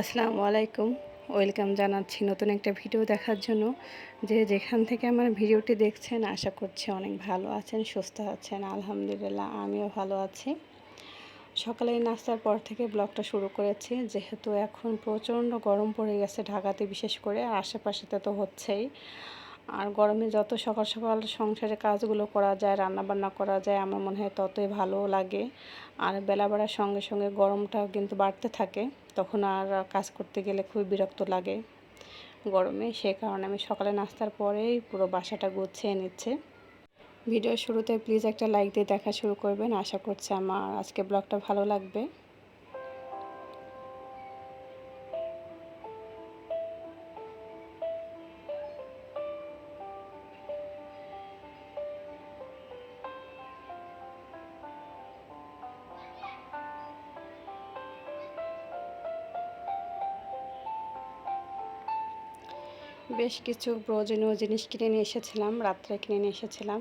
আসসালামু আলাইকুম। ওয়েলকাম জানাচ্ছি নতুন একটা ভিডিও দেখার জন্য। যে যেখান থেকে আমার ভিডিওটি দেখছেন, আশা করছি অনেক ভালো আছেন, সুস্থ আছেন। আলহামদুলিল্লাহ, আমিও ভালো আছি। সকালে নাস্তার পর থেকে ব্লগটা শুরু করেছি। যেহেতু এখন প্রচণ্ড গরম পড়ে গেছে ঢাকাতে বিশেষ করে আশেপাশেতে তো হচ্ছেই। আর গরমে যত সকাল সকাল সংসারে কাজগুলো করা যায়, রান্নাবান্না করা যায়, আমার মনে হয় ততই ভালো লাগে। আর বেলা বেড়ার সঙ্গে সঙ্গে গরমটাও কিন্তু বাড়তে থাকে, তখন আর কাজ করতে গেলে খুবই বিরক্ত লাগে গরমে। সে কারণে আমি সকালে নাস্তার পরেই পুরো বাসাটা গুছিয়ে নিচ্ছে। ভিডিও শুরুতে প্লিজ একটা লাইক দিয়ে দেখা শুরু করবেন। আশা করছি আমার আজকে ব্লগটা ভালো লাগবে। বেশ কিছু প্রয়োজনীয় জিনিস কিনে নিয়ে এসেছিলাম, রাত্রে কিনে নিয়ে এসেছিলাম।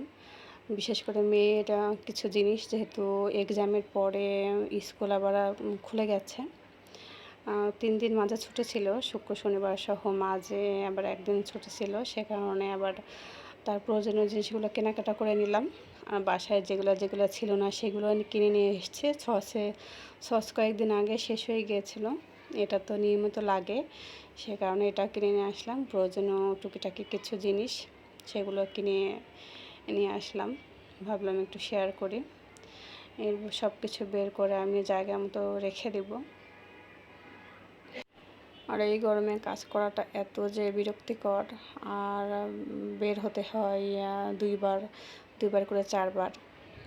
বিশেষ করে মেয়ের কিছু জিনিস যেহেতু এক্সামের পরে স্কুল আবার খুলে গেছে। তিন দিন মাঝে ছুটি ছিল, শুক্র, শনিবার সহ মাঝে আবার একদিন ছুটি ছিল, সে কারণে আবার তার প্রয়োজনীয় জিনিসগুলো কেনাকাটা করে নিলাম। আর বাসায় যেগুলো যেগুলো ছিল না সেগুলো কিনে নিয়ে এসছে। সসে, সস কয়েকদিন আগে শেষ হয়ে গিয়েছিল। এটা তো নিয়মিত লাগে। সে কারণে এটা কিনে নিয়ে আসলাম। প্রয়োজনীয় টুকিটাকি কিছু জিনিস সেগুলো কিনে নিয়ে আসলাম। ভাবলাম একটু শেয়ার করি। এর সব কিছু বের করে আমি জায়গা মতো রেখে দেব। আর এই গরমে কাজ করাটা এত যে বিরক্তিকর। আর বের হতে হয় দুইবার দুইবার করে চারবার।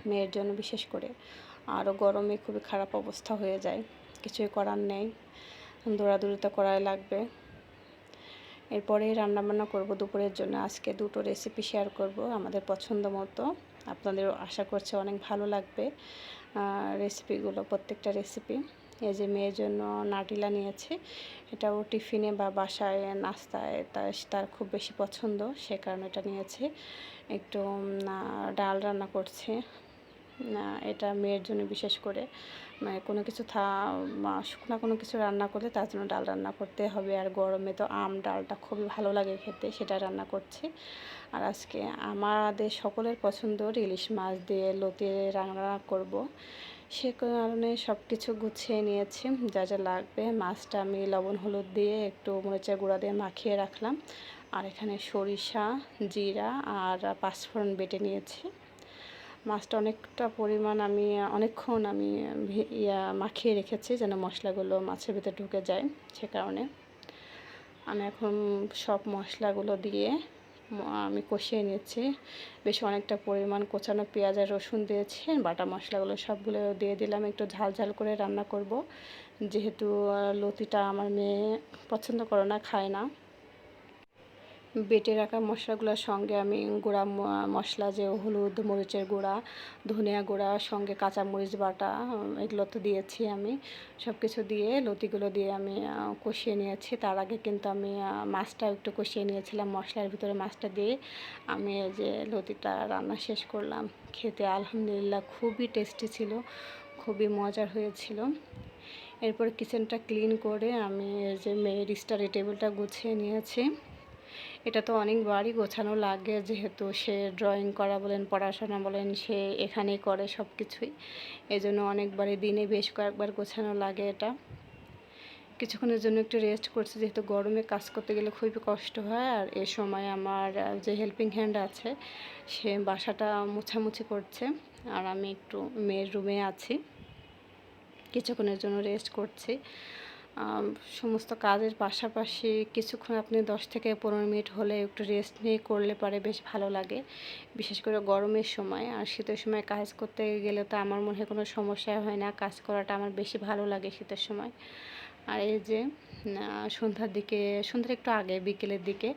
মেয়ের জন্য বিশেষ করে। আরও গরমে খুবই খারাপ অবস্থা হয়ে যায়। কিছুই করার নেই। দৌড়াদৌড়িতে করাই লাগবে। এরপরেই রান্নাবান্না করব দুপুরের জন্য। আজকে দুটো রেসিপি শেয়ার করব আমাদের পছন্দ মতো। আপনাদের আশা করছে অনেক ভালো লাগবে রেসিপিগুলো প্রত্যেকটা রেসিপি এই যে মেয়ের জন্য নাটিলা নিয়েছে, এটাও টিফিনে বা বাসায় নাস্তায় তার খুব বেশি পছন্দ, সে কারণে এটা নিয়েছে। একটু ডাল রান্না করছে। এটা মেয়ের জন্য বিশেষ করে। মানে কোনো কিছু থা শুকনো কোনো কিছু রান্না করলে তার জন্য ডাল রান্না করতে হবে। আর গরমে তো আম, ডালটা খুবই ভালো লাগে খেতে, সেটা রান্না করছি। আর আজকে আমাদের সকলের পছন্দর ইলিশ মাছ দিয়ে লতি রান্না করব। সে কারণে সব কিছু গুছিয়ে নিয়েছি, যা যা লাগবে। মাছটা আমি লবণ, হলুদ দিয়ে একটু মরিচের গুঁড়া দিয়ে মাখিয়ে রাখলাম। আর এখানে সরিষা, জিরা আর পাঁচফোড়ন বেটে নিয়েছি। মাছটা অনেকটা পরিমাণ আমি, অনেকক্ষণ আমি ইয়া মাখিয়ে রেখেছি যেন মশলাগুলো মাছের ভিতরে ঢুকে যায় সে কারণে। আমি এখন সব মশলাগুলো দিয়ে আমি কষিয়ে নিয়েছি। বেশ অনেকটা পরিমাণ কোচানো পেঁয়াজ আর রসুন দিয়েছি, বাটা মশলাগুলো সবগুলো দিয়ে দিলাম। একটু ঝাল ঝাল করে রান্না করব। যেহেতু লতিটা আমার মেয়ে পছন্দ করে না, খায় না। বেটে রাখা মশলাগুলোর সঙ্গে আমি গুঁড়া মশলা যে হলুদ মরিচের গুঁড়া, ধনিয়া গুঁড়া, সঙ্গে কাঁচা মরিচ বাটা, এগুলো তো দিয়েছি আমি। সব কিছু দিয়ে, লতিগুলো দিয়ে আমি কষিয়ে নিয়েছি। তার আগে কিন্তু আমি মাছটা একটু কষিয়ে নিয়েছিলাম। মশলার ভিতরে মাছটা দিয়ে আমি যে লতিটা রান্না শেষ করলাম। খেতে আলহামদুলিল্লাহ খুবই টেস্টি ছিল, খুবই মজার হয়েছিল। এরপর কিচেনটা ক্লিন করে আমি যে মেয়ের স্টাডি টেবিলটা গুছিয়ে নিয়েছি। এটা তো অনেকবারই গোছানো লাগে যেহেতু সে ড্রয়িং করা বলেন, পড়াশোনা বলেন, সে এখানেই করে সব কিছুই এই জন্য অনেকবারই দিনে বেশ কয়েকবার গোছানো লাগে এটা। কিছুক্ষণের জন্য একটু রেস্ট করছি, যেহেতু গরমে কাজ করতে গেলে খুবই কষ্ট হয়। আর এ সময় আমার যে হেল্পিং হ্যান্ড আছে, সে বাসাটা মুছামুছি করছে। আর আমি একটু মেয়ের রুমে আছি। কিছুক্ষণের জন্য রেস্ট করছি। সমস্ত কাজের পাশাপাশি কিছুক্ষণ আপনি দশ থেকে পনেরো মিনিট হলে একটু রেস্ট নিয়ে করলে পারে বেশ ভালো লাগে, বিশেষ করে গরমের সময়। আর শীতের সময় কাজ করতে গেলে তো আমার মনে হয় কোনো সমস্যা হয় না, কাজ করাটা আমার বেশি ভালো লাগে শীতের সময়। আর এই যে সন্ধ্যার দিকে, সন্ধ্যার একটু আগে, বিকেলের দিকে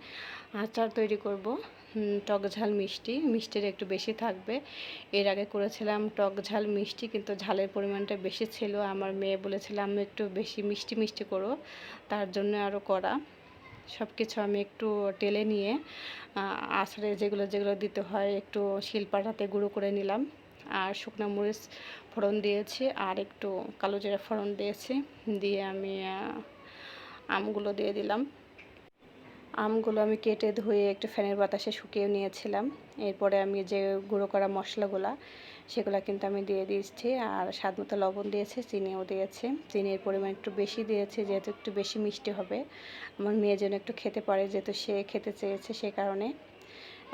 আচার তৈরি করব। টক ঝাল মিষ্টি। মিষ্টির একটু বেশি থাকবে। এর আগে করেছিলাম টক ঝাল মিষ্টি, কিন্তু ঝালের পরিমাণটা বেশি ছিল। আমার মেয়ে বলেছিলাম একটু বেশি মিষ্টি মিষ্টি করো। তার জন্য আরও করা সব কিছু আমি একটু টেলে নিয়ে আছড়ে যেগুলো যেগুলো দিতে হয়, একটু শিলপাটাতে গুঁড়ো করে নিলাম। আর শুকনো মরিচ ফোড়ন দিয়েছি, আর একটু কালো জিরা ফোড়ন দিয়েছি। দিয়ে আমি আমগুলো দিয়ে দিলাম। আমগুলো আমি কেটে ধুয়ে একটু ফ্যানের বাতাসে শুকিয়ে নিয়েছিলাম। এরপরে আমি যে গুঁড়ো করা মশলাগুলা, সেগুলো কিন্তু আমি দিয়ে দিচ্ছি আর স্বাদ মতো লবণ দিয়েছি, চিনিও দিয়েছি। চিনির পরিমাণ একটু বেশি দিয়েছি, যেহেতু একটু বেশি মিষ্টি হবে। আমার মেয়ে যেন একটু খেতে পারে, যেহেতু সে খেতে চেয়েছে সে কারণে।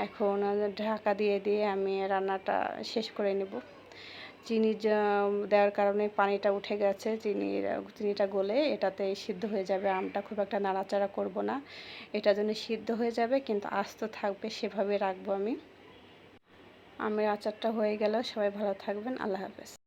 এখন ঢাকা দিয়ে দিয়ে আমি রান্নাটা শেষ করে নেব। চিনি দেওয়ার কারণে পানিটা উঠে গেছে চিনি চিনিটা গলে এটাতে সিদ্ধ হয়ে যাবে। আমটা খুব একটা নাড়াচাড়া করব না। এটা যেন সিদ্ধ হয়ে যাবে, কিন্তু আস্ত থাকবে সেভাবে রাখব আমি। আমের আচারটা হয়ে গেল, সবাই ভালো থাকবেন, আল্লাহ হাফেজ।